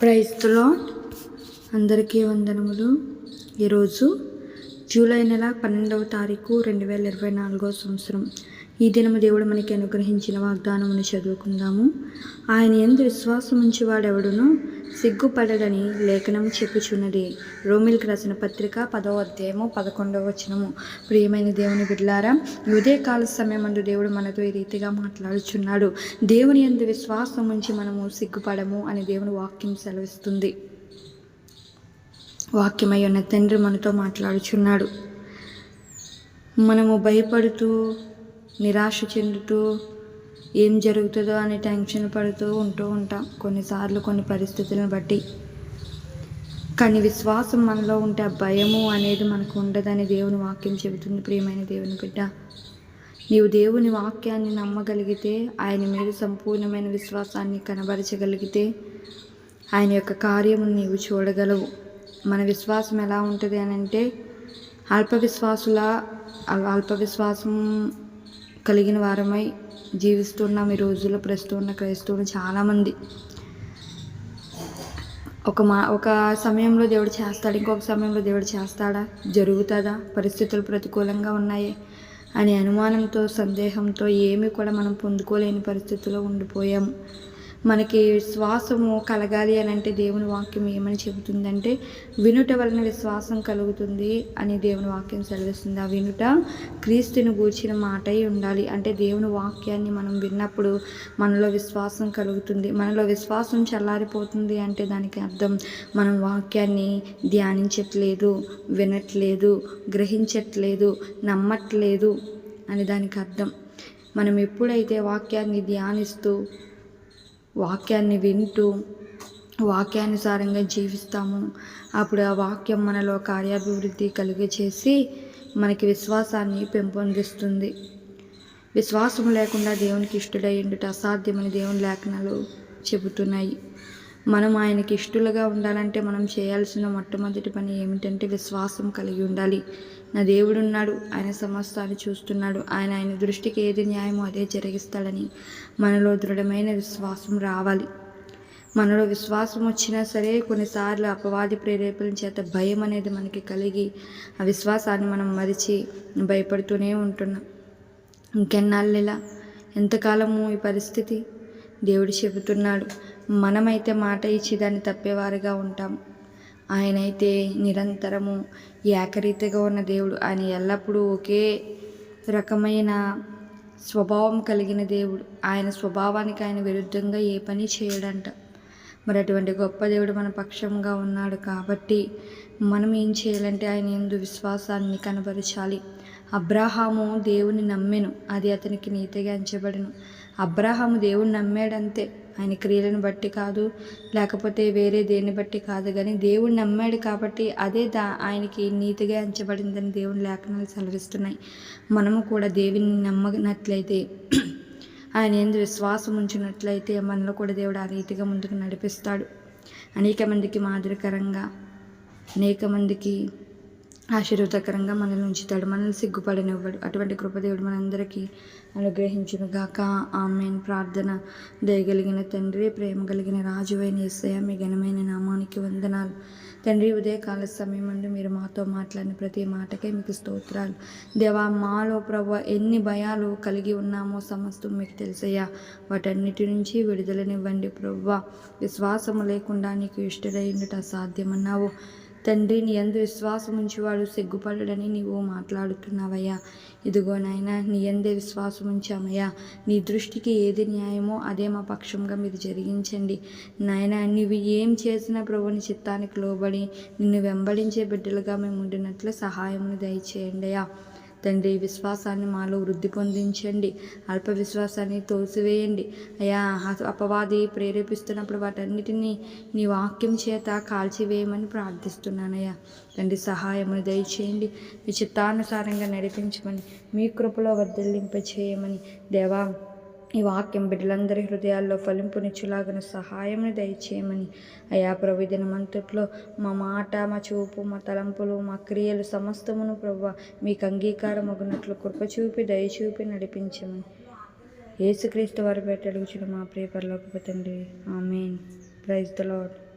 క్రైస్తులో అందరికీ వందనములు. ఈరోజు జూలై నెల పన్నెండవ తారీఖు రెండు వేల ఇరవై నాలుగో సంవత్సరం. ఈ దినము దేవుడు మనకి అనుగ్రహించిన వాగ్దానమును చదువుకుందాము. ఆయన ఎందు విశ్వాసం ఉంచేవాడెవడును సిగ్గుపడడని లేఖనం చెప్పుచున్నది. రోమిల్కి రాసిన పత్రిక పదవ అధ్యాయము పదకొండవ వచనము. ప్రియమైన దేవుని బిడ్లారా ఉదయ కాల సమయమందు దేవుడు మనతో ఈ రీతిగా మాట్లాడుచున్నాడు. దేవుని ఎందు విశ్వాసం ఉంచి మనము సిగ్గుపడము అని దేవుని వాక్యం సెలవిస్తుంది. వాక్యమై ఉన్న తండ్రి మనతో మాట్లాడుచున్నాడు. మనము భయపడుతూ నిరాశ చెందుతూ ఏం జరుగుతుందో అని టెన్షన్ పడుతూ ఉంటూ ఉంటాం. కొన్నిసార్లు కొన్ని పరిస్థితులను బట్టి. కానీ విశ్వాసం మనలో ఉంటే ఆ భయము అనేది మనకు ఉండదని దేవుని వాక్యం చెబుతుంది. ప్రియమైన దేవుని బిడ్డ నీవు దేవుని వాక్యాన్ని నమ్మగలిగితే ఆయన మీద సంపూర్ణమైన విశ్వాసాన్ని కనబరచగలిగితే ఆయన యొక్క కార్యము నీవు చూడగలవు. మన విశ్వాసం ఎలా ఉంటుంది అని అంటే అల్ప అల్పవిశ్వాసం అల్ప విశ్వాసం కలిగిన వారమై జీవిస్తున్నాం ఈ రోజుల్లో ప్రస్తుతం ఉన్న క్రైస్తవులు చాలామంది. ఒక మా ఒక సమయంలో దేవుడు చేస్తాడు? ఇంకొక సమయంలో దేవుడు చేస్తాడా? జరుగుతుందా? పరిస్థితులు ప్రతికూలంగా ఉన్నాయి? అనే అనుమానంతో సందేహంతో ఏమీ కూడా మనం పొందుకోలేని పరిస్థితిలో ఉండిపోయాము. మనకి విశ్వాసము కలగాలి అని అంటే దేవుని వాక్యం ఏమని చెబుతుందంటే వినుట వలన విశ్వాసం కలుగుతుంది అని దేవుని వాక్యం సెలవిస్తుంది. ఆ వినుట క్రీస్తుని గూర్చిన మాటై ఉండాలి. అంటే దేవుని వాక్యాన్ని మనం విన్నప్పుడు మనలో విశ్వాసం కలుగుతుంది. మనలో విశ్వాసం చల్లారిపోతుంది అంటే దానికి అర్థం మనం వాక్యాన్ని ధ్యానించట్లేదు వినట్లేదు గ్రహించట్లేదు నమ్మట్లేదు అని దానికి అర్థం. మనం ఎప్పుడైతే వాక్యాన్ని ధ్యానిస్తూ వాక్యాన్ని వింటూ వాక్యానుసారంగా జీవిస్తాము. అప్పుడు ఆ వాక్యం మనలో కార్యాభివృద్ధి కలిగచేసి మనకి విశ్వాసాన్ని పెంపొందిస్తుంది. విశ్వాసం లేకుండా దేవునికి ఇష్టడయ్యుండుట అసాధ్యమని దేవుని లేఖనాలు చెబుతున్నాయి. మనం ఆయనకి ఇష్టలుగా ఉండాలంటే మనం చేయాల్సిన మొట్టమొదటి పని ఏమిటంటే విశ్వాసం కలిగి ఉండాలి. నా దేవుడు ఉన్నాడు ఆయన సమస్తాన్ని చూస్తున్నాడు. ఆయన ఆయన దృష్టికి ఏది న్యాయమో అదే జరిగిస్తాడని మనలో దృఢమైన విశ్వాసం రావాలి. మనలో విశ్వాసం వచ్చినా సరే కొన్నిసార్లు అపవాది ప్రేరేపణ చేత భయం అనేది మనకి కలిగి ఆ విశ్వాసాన్ని మనం మరిచి భయపడుతూనే ఉంటున్నాం. ఇంకెన్నాళ్ళు ఇలా ఎంతకాలము ఈ పరిస్థితి? దేవుడు చెబుతున్నాడు మనమైతే మాట ఇచ్చి దాన్ని తప్పేవారుగా ఉంటాం. ఆయనైతే నిరంతరము ఏకరీతిగా ఉన్న దేవుడు. ఆయన ఎల్లప్పుడూ ఒకే రకమైన స్వభావం కలిగిన దేవుడు. ఆయన స్వభావానికి ఆయన విరుద్ధంగా ఏ పని చేయడంట. మరి అటువంటి గొప్ప దేవుడు మన పక్షంగా ఉన్నాడు కాబట్టి మనం ఏం చేయాలంటే ఆయన ఎందు విశ్వాసాన్ని కనబరచాలి. అబ్రాహాము దేవుని నమ్మెను. అది అతనికి నీతిగా ఎంచబడను. అబ్రాహాము దేవుని నమ్మాడంతే. ఆయన క్రియలను బట్టి కాదు లేకపోతే వేరే దేన్ని బట్టి కాదు. కానీ దేవుడు నమ్మాడు కాబట్టి అదే దా ఆయనకి నీతిగా ఎంచబడిందని దేవుని లేఖనాలు సెలవిస్తున్నాయి. మనము కూడా దేవుని నమ్మనట్లయితే ఆయన ఎందు విశ్వాసం ఉంచినట్లయితే మనలో కూడా దేవుడు ఆ రీతిగా ముందుకు నడిపిస్తాడు. అనేక మందికి మాదిరికరంగా అనేక మందికి ఆశీర్వదకరంగా మనల్ని ఉంచుతాడు మనల్ని సిగ్గుపడనివ్వడు. అటువంటి కృపదేవుడు మనందరికీ అనుగ్రహించును గాక ఆమెన్. ప్రార్థన దయగలిగిన తండ్రి ప్రేమ కలిగిన రాజువైన ఎస్ఐ మీ ఘనమైన నామానికి వందనాలు. తండ్రి ఉదయకాల సమయం నుండి మీరు మాతో మాట్లాడిన ప్రతి మాటకే మీకు స్తోత్రాలు. దేవా మాలో ప్రభు ఎన్ని భయాలు కలిగి ఉన్నామో సమస్తం మీకు తెలుసయ్యా. వాటన్నిటి నుంచి విడుదలనివ్వండి ప్రభు. విశ్వాసము లేకుండా నీకు ఇష్టడైనట అసాధ్యమన్నావు తండ్రి నీ ఎందు విశ్వాసం ఉంచేవాడు సిగ్గుపడడని నీవు మాట్లాడుతున్నావయ్యా. ఇదిగో నాయన నీ ఎందే విశ్వాసం ఉంచామయ్యా. నీ దృష్టికి ఏది న్యాయమో అదే మా పక్షంగా మీరు జరిగించండి. నాయన నీవు ఏం చేసినా ప్రభుని చిత్తానికి లోబడి నిన్ను వెంబడించే బిడ్డలుగా మేము ఉండినట్లు సహాయమును దయచేయండి అయ్యా తండ్రి విశ్వాసాన్ని మాలో వృద్ధి పొందించండి. అల్ప విశ్వాసాన్ని తోసివేయండి అయా అపవాది ప్రేరేపిస్తున్నప్పుడు వాటన్నిటినీ నీ వాక్యం చేత కాల్చివేయమని ప్రార్థిస్తున్నానయ్యా. తండ్రి సహాయమును దయచేయండి. మీ చిత్తానుసారంగా నడిపించమని మీ కృపలో వర్ధలింప చేయమని దేవా ఈ వాక్యం బిడ్డలందరి హృదయాల్లో ఫలింపునిచ్చులాగిన సహాయముని దయచేయమని. అయా ప్రభు దినమంతట్లో మా మాట మా చూపు మా తలంపులు మా క్రియలు సమస్తమును ప్రభు మీకు అంగీకారం అగునట్లు కృప చూపి దయచూపి నడిపించమని. ఏసుక్రీస్తు వారి పెట్ట మా ప్రియపరలోకి తండ్రి. ఆమెన్. Praise the lord